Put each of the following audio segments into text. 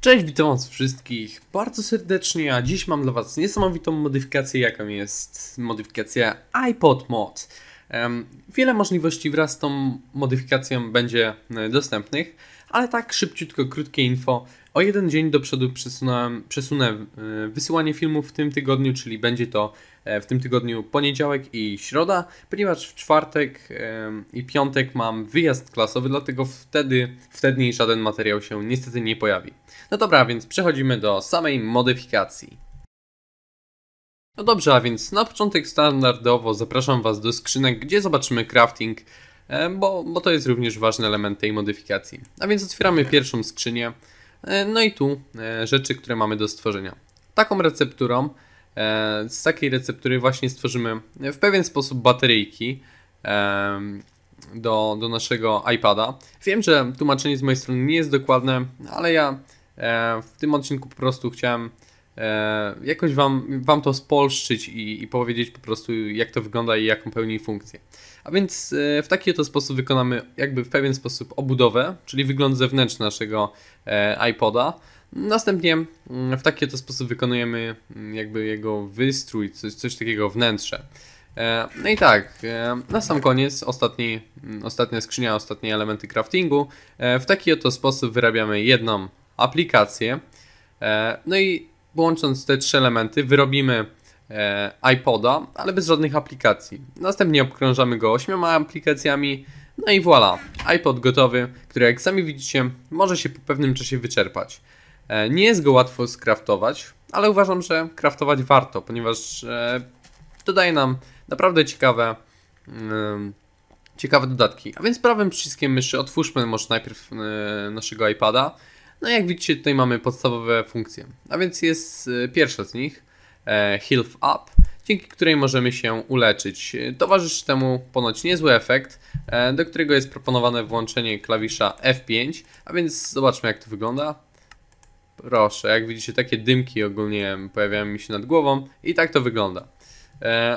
Cześć, witam was wszystkich bardzo serdecznie, a dziś mam dla was niesamowitą modyfikację, jaką jest modyfikacja iPod Mod. Wiele możliwości wraz z tą modyfikacją będzie e, dostępnych, ale tak szybciutko, krótkie info. O jeden dzień do przodu przesunę, przesunę e, wysyłanie filmów w tym tygodniu, czyli będzie to e, w tym tygodniu poniedziałek i środa, ponieważ w czwartek i piątek mam wyjazd klasowy, dlatego wtedy, wtedy żaden materiał się niestety nie pojawi. No dobra, więc przechodzimy do samej modyfikacji. No dobrze, a więc na początek standardowo zapraszam Was do skrzynek, gdzie zobaczymy crafting, e, bo, bo to jest również ważny element tej modyfikacji. A więc otwieramy pierwszą skrzynię, e, no i tu e, rzeczy, które mamy do stworzenia. Taką recepturą, z takiej receptury właśnie stworzymy w pewien sposób bateryjki do, do naszego iPada. Wiem, że tłumaczenie z mojej strony nie jest dokładne, ale ja w tym odcinku po prostu chciałem E, jakoś wam, wam to spolszczyć i, i powiedzieć po prostu jak to wygląda i jaką pełni funkcję. A więc e, w taki oto sposób wykonamy jakby w pewien sposób obudowę, czyli wygląd zewnętrzny naszego e, iPoda. Następnie mm, w taki oto sposób wykonujemy mm, jakby jego wystrój, coś, coś takiego wnętrze. No i tak, na sam koniec, ostatni, mm, ostatnia skrzynia, ostatnie elementy craftingu. W taki oto sposób wyrabiamy jedną aplikację. No i Łącząc te trzy elementy wyrobimy e, iPoda, ale bez żadnych aplikacji. Następnie obkrążamy go ośmioma aplikacjami, no i voilà, iPod gotowy, który jak sami widzicie może się po pewnym czasie wyczerpać. E, nie jest go łatwo skraftować, ale uważam, że kraftować warto, ponieważ e, dodaje nam naprawdę ciekawe, ciekawe dodatki. A więc prawym przyciskiem myszy otwórzmy może najpierw naszego iPada no jak widzicie tutaj mamy podstawowe funkcje. A więc jest e, pierwsza z nich, e, Health Up, dzięki której możemy się uleczyć. Towarzyszy temu ponoć niezły efekt, e, do którego jest proponowane włączenie klawisza F5, a więc zobaczmy jak to wygląda. Proszę, jak widzicie takie dymki ogólnie pojawiają mi się nad głową i tak to wygląda.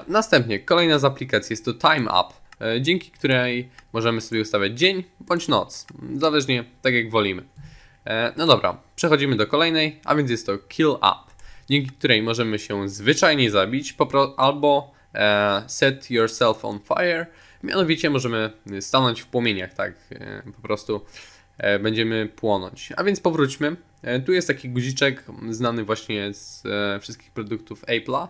Następnie kolejna z aplikacji jest to Time Up, dzięki której możemy sobie ustawiać dzień bądź noc, zależnie tak jak wolimy. E, no dobra, przechodzimy do kolejnej, a więc jest to Kill Up, dzięki której możemy się zwyczajnie zabić albo e, Set Yourself on Fire, mianowicie możemy stanąć w płomieniach, tak e, po prostu e, będziemy płonąć. A więc powróćmy, e, tu jest taki guziczek znany właśnie z e, wszystkich produktów Apple'a,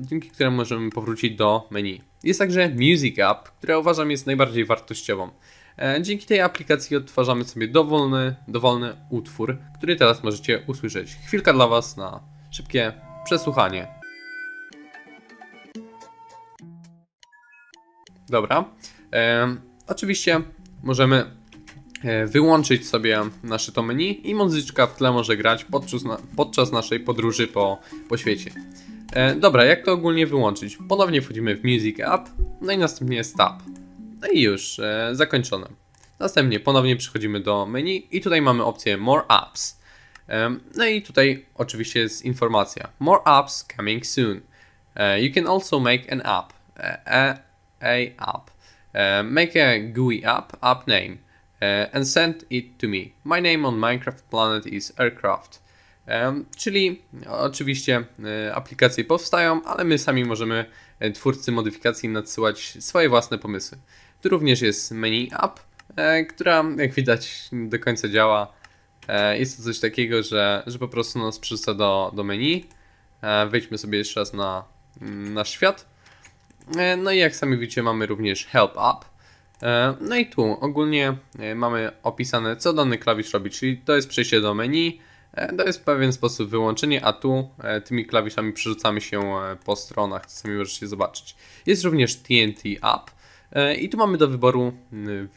dzięki któremu możemy powrócić do menu. Jest także Music App, która uważam jest najbardziej wartościową. E, dzięki tej aplikacji odtwarzamy sobie dowolny, dowolny utwór, który teraz możecie usłyszeć. Chwilka dla Was na szybkie przesłuchanie. Dobra. E, oczywiście możemy e, wyłączyć sobie nasze to menu i muzyczka w tle może grać podczas, podczas naszej podróży po, po świecie. E, dobra, jak to ogólnie wyłączyć? Ponownie wchodzimy w Music App, no i następnie Stop. No i już, e, zakończone. Następnie ponownie przechodzimy do menu i tutaj mamy opcję More Apps. No i tutaj oczywiście jest informacja. More apps coming soon. E, you can also make an app. E, a, a app. Make a GUI app, app name. And send it to me. My name on Minecraft Planet is Aircraft. Czyli oczywiście aplikacje powstają, ale my sami możemy twórcy modyfikacji nadsyłać swoje własne pomysły. Tu również jest menu app, e, która jak widać nie do końca działa. E, jest to coś takiego, że, że po prostu nas przerzuca do, do menu. E, wejdźmy sobie jeszcze raz na nasz świat. No i jak sami widzicie mamy również help. E, no i tu ogólnie mamy opisane co dany klawisz robi, czyli to jest przejście do menu, to jest w pewien sposób wyłączenie, a tu tymi klawiszami przerzucamy się po stronach, co sami możecie zobaczyć. Jest również TNT E, I tu mamy do wyboru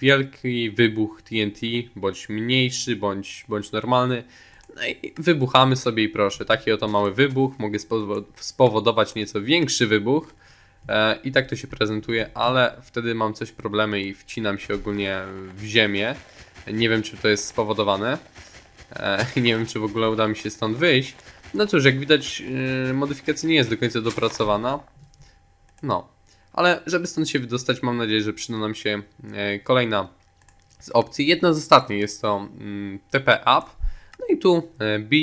wielki wybuch TNT, bądź mniejszy, bądź, bądź normalny. No i wybuchamy sobie i proszę, taki oto mały wybuch, mogę spowodować nieco większy wybuch. E, I tak to się prezentuje, ale wtedy mam coś problemy i wcinam się ogólnie w ziemię. Nie wiem, czy to jest spowodowane. E, nie wiem, czy w ogóle uda mi się stąd wyjść. No cóż, jak widać, modyfikacja nie jest do końca dopracowana. No, ale żeby stąd się wydostać, mam nadzieję, że przyda nam się e, kolejna z opcji. Jedna z ostatnich jest to mm, TP App. No i tu e, be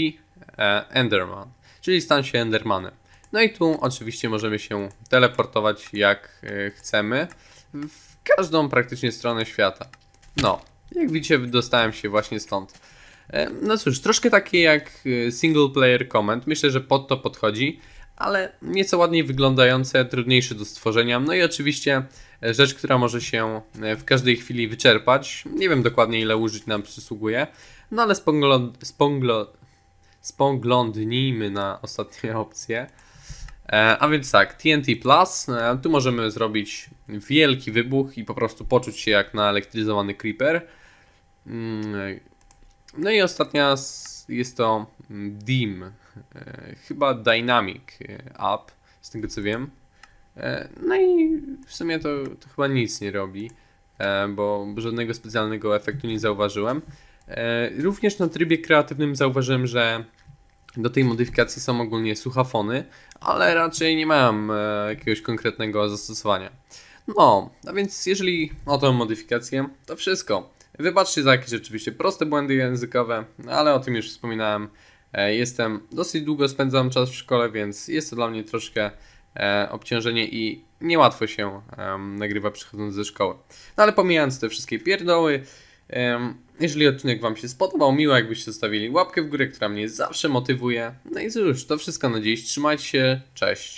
e, Enderman, czyli stan się Endermanem. No i tu oczywiście możemy się teleportować jak chcemy w każdą praktycznie stronę świata. No, jak widzicie, dostałem się właśnie stąd. No cóż, troszkę takie jak single player comment. Myślę, że pod to podchodzi, ale nieco ładniej wyglądające, trudniejsze do stworzenia. No i oczywiście e, rzecz, która może się e, w każdej chwili wyczerpać. Nie wiem dokładnie ile użyć nam przysługuje, no ale sponglo, spoglądnijmy na ostatnie opcje. E, A więc tak, TNT Plus, tu możemy zrobić wielki wybuch i po prostu poczuć się jak naelektryzowany creeper. Mm, No i ostatnia jest to mm, DIM, e, chyba Dynamic e, Up, z tego co wiem. E, No i w sumie to, to chyba nic nie robi, bo żadnego specjalnego efektu nie zauważyłem. Również na trybie kreatywnym zauważyłem, że do tej modyfikacji są ogólnie słuchafony, ale raczej nie mam e, jakiegoś konkretnego zastosowania. No, a więc jeżeli o tą modyfikację, to wszystko. Wybaczcie za jakieś oczywiście proste błędy językowe, ale o tym już wspominałem. E, Jestem, dosyć długo spędzam czas w szkole, więc jest to dla mnie troszkę e, obciążenie i niełatwo się nagrywa przychodząc ze szkoły. No ale pomijając te wszystkie pierdoły, jeżeli odcinek Wam się spodobał, miło jakbyście zostawili łapkę w górę, która mnie zawsze motywuje. No i cóż, to wszystko na dziś. Trzymajcie się, cześć.